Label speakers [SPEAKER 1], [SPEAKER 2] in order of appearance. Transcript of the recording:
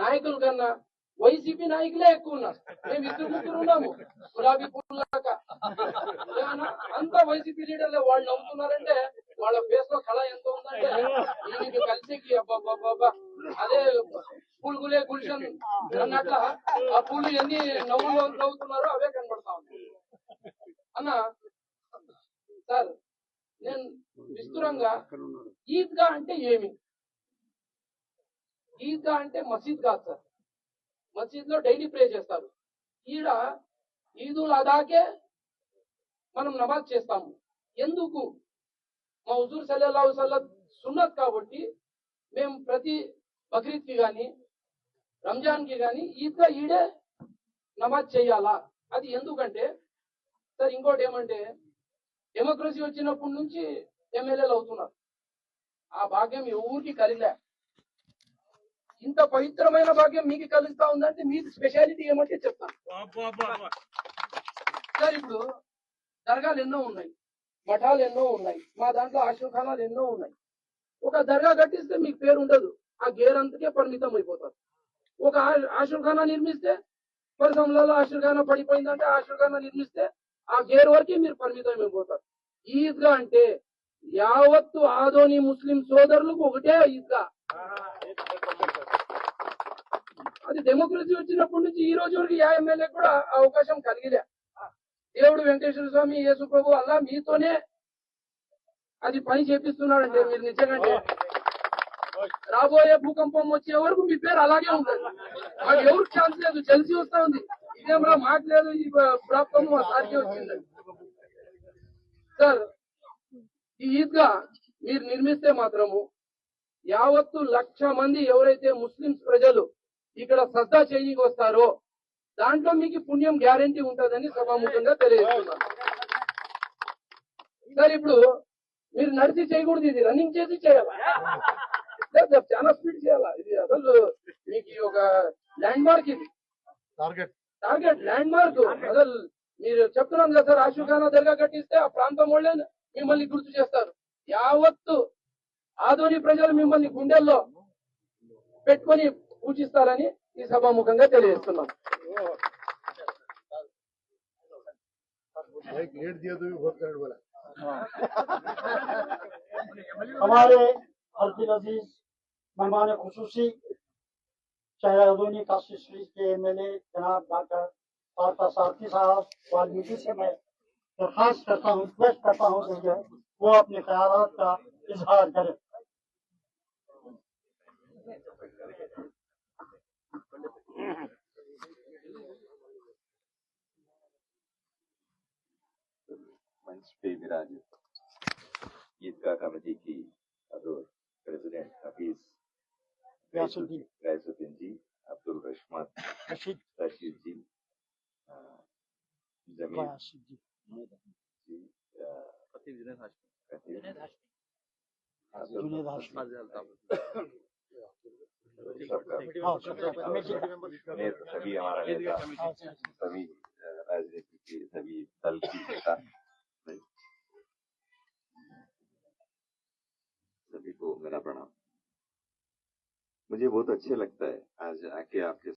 [SPEAKER 1] నాయకుల కన్నా వైసీపీ నాయకులే ఎక్కువ ఉన్నారు. మేము ఇద్దరు ముగ్గురు ఉన్నాము. గులాబీ పుల్లాక అంత అంతా వైసీపీ లీడర్లే వాళ్ళు నవ్వుతున్నారంటే వాళ్ళ ఫేస్లో కళ ఎంత ఉందంటే ఈయనకి కలిసి అబ్బా అదే పులుగులే గుల్షన్ అన్నట్ల ఆ పూలు ఎన్ని నవ్వులు నవ్వుతున్నారో అవే కనబడతా ఉన్నాయి. అన్న సార్ నేను విస్తృతంగా ఈద్గా అంటే ఏమి? ఈద్గా అంటే మసీద్ కాదు సార్. మసీద్లో డైలీ ప్రే చేస్తారు. ఈడ ఈదుల్ అదాకే మనం నమాజ్ చేస్తాము. ఎందుకు? మా హుజూర్ సల్లల్లాహు సల్లం సున్నత్ కాబట్టి మేము ప్రతి బక్రీద్కి గాని రంజాన్కి గాని ఈద్గా ఈడే నమాజ్ చేయాలా? అది ఎందుకంటే సార్ ఇంకోటి ఏమంటే డెమోక్రసీ వచ్చినప్పటి నుంచి ఎమ్మెల్యేలు అవుతున్నారు. ఆ భాగ్యం ఎవరికి కలిలే ఇంత పవిత్రమైన భాగ్యం మీకు కలుగుతా ఉందంటే మీకు స్పెషాలిటీ ఏమంటే చెప్తాను. సార్ ఇప్పుడు దర్గాలు ఎన్నో ఉన్నాయి. మఠాలు ఎన్నో ఉన్నాయి. మా దాంట్లో ఆశ్రమఖానాలు ఎన్నో ఉన్నాయి. ఒక దర్గా కట్టిస్తే మీకు పేరు ఉండదు. ఆ గేర్ అంతకే పరిమితం అయిపోతారు. ఒక ఆశ్రమఖానా నిర్మిస్తే పది సంవత్సరాలు ఆశ్రమఖానా పడిపోయిందంటే ఆశ్రమఖానా నిర్మిస్తే ఆ గేర్ వరకే మీరు పరిమితం అయిపోతారు. ఈద్గా అంటే యావత్తు ఆదోని ముస్లిం సోదరులకు ఒకటే ఈద్గా. అది డెమోక్రసీ వచ్చినప్పటి నుంచి ఈ రోజు వరకు ఏ ఎమ్మెల్యే కూడా అవకాశం కలిగిలే. దేవుడు వెంకటేశ్వర స్వామి యేసు ప్రభు అల్లా మీతోనే అది పని చేపిస్తున్నాడంటే మీరు నిజంగా రాబోయే భూకంపం వచ్చే వరకు మీ పేరు అలాగే ఉంటుంది. మాకు ఎవరికి ఛాన్స్ లేదు తెలిసి వస్తా ఉంది. ఇదేమరా మాకు లేదు ఈ ప్రాప్తం మా సార్కి వచ్చింది. సార్ ఈ ఈద్గా మీరు నిర్మిస్తే మాత్రము యావత్తు లక్ష మంది ఎవరైతే ముస్లింస్ ప్రజలు ఇక్కడ శ్రద్ధ చేయనికి వస్తారో దాంట్లో మీకు పుణ్యం గ్యారంటీ ఉంటుందని సభాముఖంగా తెలియజేస్తున్నాను. సార్ ఇప్పుడు మీరు నడిచి చేయకూడదు ఇది. రన్నింగ్ చేసి చేయాలా? చాలా స్పీడ్ చేయాలా? ఇది అసలు మీకు ఒక ల్యాండ్ మార్క్ ఇది.
[SPEAKER 2] టార్గెట్
[SPEAKER 1] టార్గెట్ ల్యాండ్ మార్క్ అసలు మీరు చెప్తున్నాను కదా సార్ ఆశుఖానా దర్గా కట్టిస్తే ఆ ప్రాంతం వాళ్ళే మిమ్మల్ని గుర్తు చేస్తారు. యావత్తు ఆదోని ప్రజలు మిమ్మల్ని గుండెల్లో పెట్టుకొని పూజిస్తారని ఈ సభాముఖంగా తెలియజేస్తున్నాం
[SPEAKER 2] एक लेट दिया तो भी बहुत करेक्ट बोला
[SPEAKER 3] हमारे अब्दुल अजीज मेहमान खसूसी शहरोनी काशी शरीफ के एम एल ए जनाब डॉक्टर पारता सारथी साहब वाल्मीकि से मैं दरखास्त करता हूँ रिक्वेस्ट करता हूँ कि जो है वो अपने ख्याल का इजहार करें
[SPEAKER 4] मंच पे विराजित ईदगाह कमेटी की अदूर प्रेसिडेंट हफीज गैसुद्दीन जी अब्दुल रशमत
[SPEAKER 3] रशीद।
[SPEAKER 4] रशीद जी
[SPEAKER 3] गयासुद्दीन
[SPEAKER 4] जी। सभी हमारा नेता
[SPEAKER 3] हाँ,
[SPEAKER 4] सभी। राजनीति के सभी दल की नेता। सभी को मेरा प्रणाम। मुझे बहुत अच्छा लगता है आज आके आपके